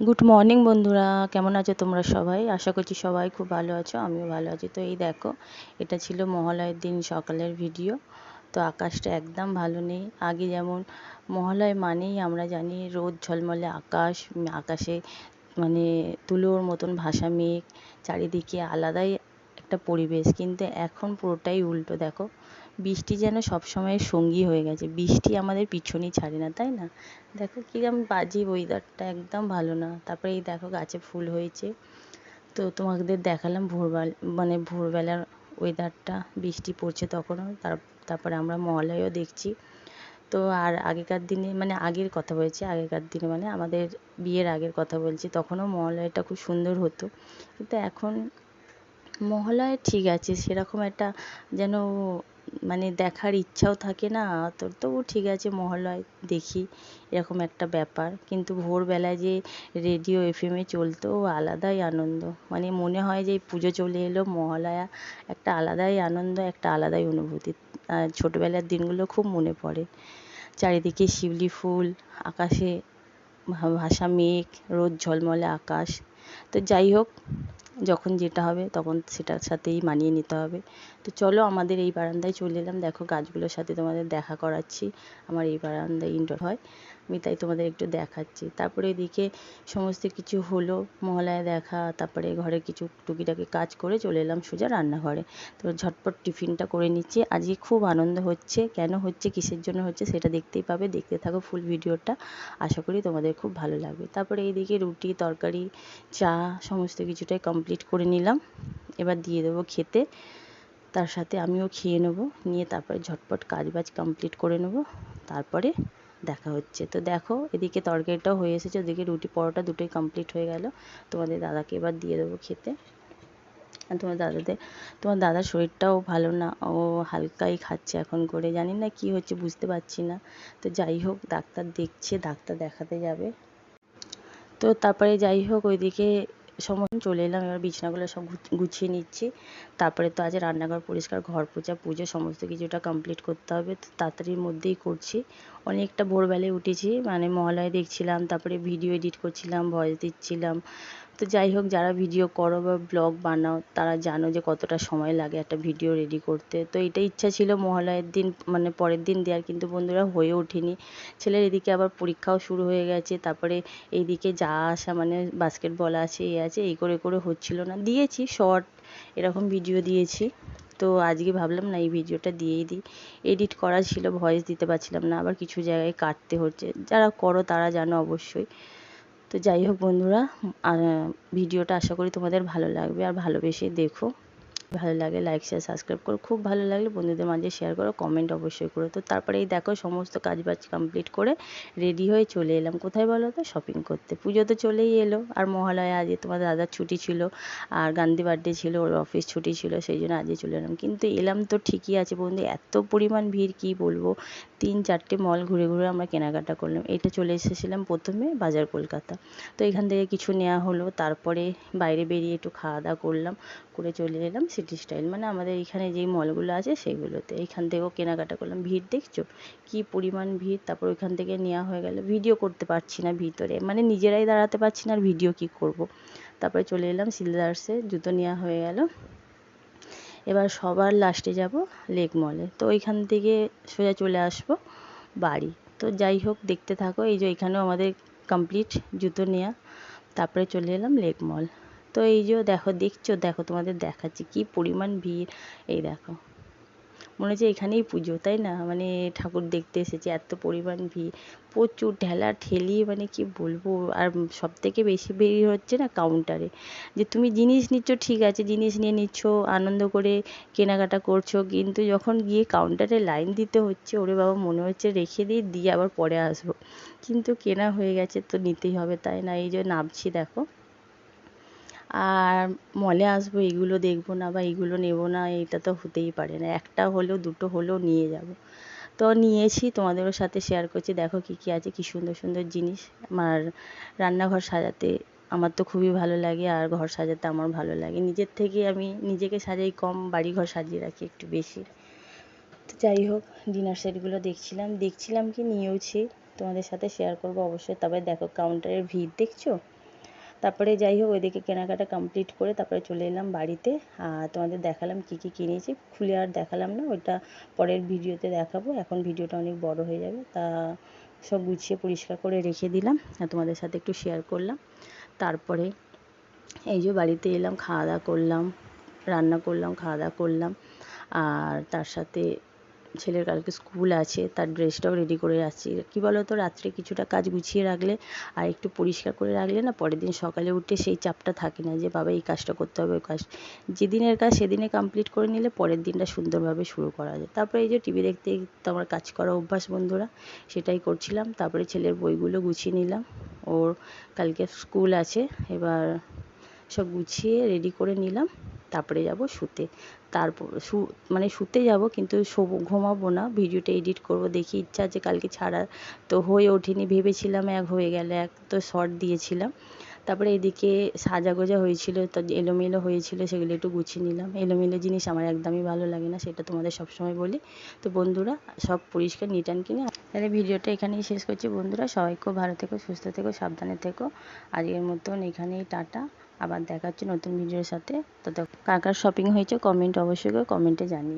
Good morning বন্ধুরা। কেমন আছো তোমরা সবাই? আশা করছি সবাই খুব ভালো আছো, আমিও ভালো আছি। তো এই দেখো, এটা ছিল মহালয়ের দিন সকালের ভিডিও। তো আকাশটা একদম ভালো নেই। আগে যেমন, মহালয় মানেই আমরা জানি রোদ, ঝলমলে আকাশ আকাশে মানে তুলোর মতন ভাসা মেঘ, চারিদিকে আলাদাই একটা পরিবেশ। কিন্তু এখন পুরোটাই উল্টো। দেখো বৃষ্টি যেন সবসময় সঙ্গী হয়ে গেছে। বৃষ্টি আমাদের পিছনই ছাড়ে না, তাই না? দেখো কিরম বাজে ওয়েদারটা একদম ভালো না। তারপরে এই দেখো গাছে ফুল হয়েছে। তো তোমাদের দেখালাম ভোরবেলা মানে ভোরবেলার ওয়েদারটা বৃষ্টি পড়ছে তখনও। তার, তারপরে আমরা মহালয়ও দেখছি। তো আর আগেকার দিনে মানে আগের কথা বলছি, আগেকার দিনে মানে আমাদের বিয়ের আগের কথা বলছি, তখনও মহালয়াটা খুব সুন্দর হতো। কিন্তু এখন মহালয়া ঠিক আছে, সেরকম একটা যেন মানে দেখার ইচ্ছাও থাকে না, তোর তবু ঠিক আছে মহালয় দেখি এরকম একটা ব্যাপার। কিন্তু ভোরবেলায় যে রেডিও এফএমে চলতো আলাদাই আনন্দ। মানে মনে হয় যে পুজো চলে এলো, মহালয়া একটা আলাদাই আনন্দ, একটা আলাদাই অনুভূতি। ছোটোবেলার দিনগুলো খুব মনে পড়ে। চারিদিকে শিউলি ফুল, আকাশে ভাসা মেঘ, রোদ ঝলমলে আকাশ। তো যাই হোক যখন যেটা হবে তখন সেটার সাথেই মানিয়ে নিতে হবে। তো চলো আমাদের এই বারান্দায় চলে এলাম। দেখো গাছগুলোর সাথে তোমাদের দেখা করাচ্ছি। আমার এই বারান্দায় ইনডোর হয়। আমি তাই তোমাদের একটু দেখাচ্ছি। তারপরে এদিকে সমস্ত কিছু হলো, মহালয়া দেখা, তারপরে ঘরে কিছু টুকিটাকি কাজ করে চলে এলাম সোজা রান্নাঘরে। তো ঝটপট টিফিনটা করে নিচ্ছি। আজকে খুব আনন্দ হচ্ছে। কেন হচ্ছে, কিসের জন্য হচ্ছে, সেটা দেখতেই পাবে। দেখতে থাকো ফুল ভিডিওটা। আশা করি তোমাদের খুব ভালো লাগবে। তারপরে এইদিকে রুটি, তরকারি, চা, সমস্ত কিছুটাই কমপ্লিট করে নিলাম। এবার দিয়ে দেবো খেতে। তার সাথে আমিও খেয়ে নেব। নিয়ে তারপরে ঝটপট কাজ বাজ কমপ্লিট করে নেব। তারপরে দেখা হচ্ছে। তো দেখো, এদিকে তরকারিটাও হয়ে এসেছে, ওদিকে রুটি পরোটা দুটোই কমপ্লিট হয়ে গেল। তোমাদের দাদাকে এবার দিয়ে দেবো খেতে। তোমার দাদাদের, তোমার দাদার শরীরটাও ভালো না, ও হালকাই খাচ্ছে এখন করে। জানি না কি হচ্ছে, বুঝতে পারছি না। তো যাই হোক, ডাক্তার দেখছে, ডাক্তার দেখাতে যাবে। তো তারপরে যাই হোক, ওইদিকে সময় চলে এলাম, এবার বিছানাগুলো সব গুছিয়ে নিচ্ছি। তারপরে তো আজ রান্নাঘর পরিষ্কার, ঘর পূজা, পুজো, সমস্ত কিছুটা কমপ্লিট করতে হবে। তো তাড়াতাড়ির মধ্যেই করছি। অনেকটা ভোরবেলায় উঠেছি মানে মহালয়া দেখছিলাম, তারপরে ভিডিও এডিট করছিলাম ভয়েস দিচ্ছিলাম। তো যাই হোক, যারা ভিডিও করো বা ব্লগ বানাও, তারা জানো যে কতটা সময় লাগে একটা ভিডিও রেডি করতে। তো এটা ইচ্ছা ছিল মহালয়ের দিন মানে পরের দিন দেওয়ার, কিন্তু বন্ধুরা হয়ে ওঠেনি। ছেলের এদিকে আবার পরীক্ষাও শুরু হয়ে গেছে, তারপরে এইদিকে যা আসা মানে বাস্কেটবল আছে, এ আছে, এই করে করে হচ্ছিল না। দিয়েছি শর্ট এরকম ভিডিও দিয়েছি। তো আজকে ভাবলাম, না, এই ভিডিওটা দিয়েই দিই। এডিট করা ছিল ভয়েস দিতে পারছিলাম না, আবার কিছু জায়গায় কাটতে হচ্ছে। যারা করো, তারা জানো অবশ্যই। তো যাই হোক বন্ধুরা ভিডিওটা আশা করি তোমাদের ভালো লাগবে আর ভালোবেসে দেখো। ভালো লাগে লাইক শেয়ার সাবস্ক্রাইব করো। খুব ভালো লাগলে বন্ধুদের মাঝে শেয়ার করো কমেন্ট অবশ্যই করো। তো তারপরে এই দেখো সমস্ত কাজ বাজ কমপ্লিট করে রেডি হয়ে চলে এলাম। কোথায় বলো তো? শপিং করতে। পুজো তো চলেই এলো। আর মহালয়া আজকে তোমার দাদার ছুটি ছিল, আর গান্ধী বার্থডে ছিল, ওর অফিস ছুটি ছিল, সেই জন্য আজকে চলে এলাম। কিন্তু এলাম তো ঠিকই আছে বন্ধু, এত পরিমাণ ভিড় কি বলব? তিন চারটে মল ঘুরে ঘুরে আমরা কেনাকাটা করলাম। এটা চলে এসেছিলাম প্রথমে বাজার কলকাতা। তো এখান থেকে কিছু নেওয়া হলো, তারপরে বাইরে বেরিয়ে একটু খাওয়া দাওয়া করলাম, করে চলে এলাম। সিটি স্টাইল মানে আমাদের এখানে যেই মলগুলো আছে সেইগুলোতে এইখান থেকেও কেনাকাটা করলাম। ভিড় দেখছ? কী পরিমাণ ভিড়? তারপর ওইখান থেকে নেওয়া হয়ে গেল। ভিডিও করতে পারছি না ভিতরে। মানে নিজেরাই দাঁড়াতে পারছি না, আর ভিডিও কী করব? তারপরে চলে এলাম সিলদার্সে জুতো নেওয়া হয়ে গেল। এবার সবার লাস্টে যাব লেক মলে তো ওইখান থেকে সোজা চলে আসব বাড়ি। তো যাই হোক, দেখতে থাকো। এই যে এখানেও আমাদের কমপ্লিট জুতো নেওয়া তারপরে চলে এলাম লেক মল তো এই যে দেখো, দেখছ, দেখো তোমাদের দেখাচ্ছি কি পরিমাণ ভিড়। এই দেখো, মনে হচ্ছে এখানেই পুজো, তাই না? মানে ঠাকুর দেখতে এসেছি, এত পরিমাণ ভিড়, প্রচুর ঠেলা ঠেলি মানে কি বলব? আর সব থেকে বেশি ভিড় হচ্ছে না কাউন্টারে যে তুমি জিনিস নিচ্ছ, ঠিক আছে, জিনিস নিয়ে নিচ্ছ, আনন্দ করে কেনাকাটা করছ, কিন্তু যখন গিয়ে কাউন্টারে লাইন দিতে হচ্ছে, ওরে বাবা, মনে হচ্ছে রেখে দিই, দিয়ে আবার পরে আসব। কিন্তু কেনা হয়ে গেছে, তো নিতেই হবে, তাই না? এই যে নামছি, দেখো। আর মলে আসব, এগুলো দেখব না বা এগুলো নেব না, এটা তো হতেই পারে না। একটা হলেও দুটো হলেও নিয়ে যাব। তো নিয়েছি, তোমাদেরও সাথে শেয়ার করছি। দেখো কী কী আছে, কী সুন্দর সুন্দর জিনিস। আমার রান্নাঘর সাজাতে আমার তো খুবই ভালো লাগে, আর ঘর সাজাতে আমার ভালো লাগে। নিজের থেকে আমি নিজেকে সাজাই কম বাড়ি ঘর সাজিয়ে রাখি একটু বেশি। তো যাই হোক ডিনার সেটগুলো দেখছিলাম। দেখছিলাম কি নিয়েওছি, তোমাদের সাথে শেয়ার করব অবশ্যই। তবে দেখো কাউন্টারের ভিড়, দেখছ? তারপরে যাই হোক, ওইদিকে কেনাকাটা কমপ্লিট করে তারপরে চলে এলাম বাড়িতে। আর তোমাদের দেখালাম কি কি কিনেছি। খুলে আর দেখালাম না, ওইটা পরের ভিডিওতে দেখাবো। এখন ভিডিওটা অনেক বড় হয়ে যাবে, তা সব গুছিয়ে পরিষ্কার করে রেখে দিলাম আর তোমাদের সাথে একটু শেয়ার করলাম। তারপরে এই যে বাড়িতে এলাম, খাওয়া দাওয়া করলাম, রান্না করলাম, খাওয়া দাওয়া করলাম। আর তার সাথে ছেলের কালকে স্কুল আছে, তার ড্রেসটাও রেডি করে রাখছি কী বলো তো রাত্রে কিছুটা কাজ গুছিয়ে রাখলে আর একটু পরিষ্কার করে রাখলে না পরের দিন সকালে উঠে সেই চাপটা থাকে না যে, বাবা, এই কাজটা করতে হবে, ওই কাজ। যেদিনের কাজ সেদিনে কমপ্লিট করে নিলে পরের দিনটা সুন্দরভাবে শুরু করা যায়। তারপরে এই যে টিভি দেখতে তো আমার কাজ করা অভ্যাস বন্ধুরা, সেটাই করছিলাম। তারপরে ছেলের বইগুলো গুছিয়ে নিলাম। ওর কালকে স্কুল আছে, এবার সব গুছিয়ে রেডি করে নিলাম। তারপরে যাব শুতে। তারপর শু মানে শুতে যাব কিন্তু শোবো ঘুমাবো না, ভিডিওটা এডিট করব, দেখি ইচ্ছা আছে কালকে ছাড়ার তো হয়ে ওঠেনি, ভেবেছিলাম এক হয়ে গেলে, এক তো শর্ট দিয়েছিলাম। তারপরে এদিকে সাজা গোজা হয়েছিল, তো এলোমেলো হয়েছিল, সেগুলো একটু গুছিয়ে নিলাম। এলোমেলো জিনিস আমার একদমই ভালো লাগে না, সেটা তোমাদের সবসময় বলি। তো বন্ধুরা, সব পরিষ্কার নিট কিনে তাহলে ভিডিওটা এখানেই শেষ করছি। বন্ধুরা, সবাই খুব ভালো থেকো, সুস্থ থেকো, সাবধানে থেকো। আজকের মতন এখানেই, টাটা। আবার দেখা হচ্ছে নতুন ভিডিওর সাথে। তো কার কার শপিং হয়েছে কমেন্ট অবশ্যই কমেন্টে জানিও।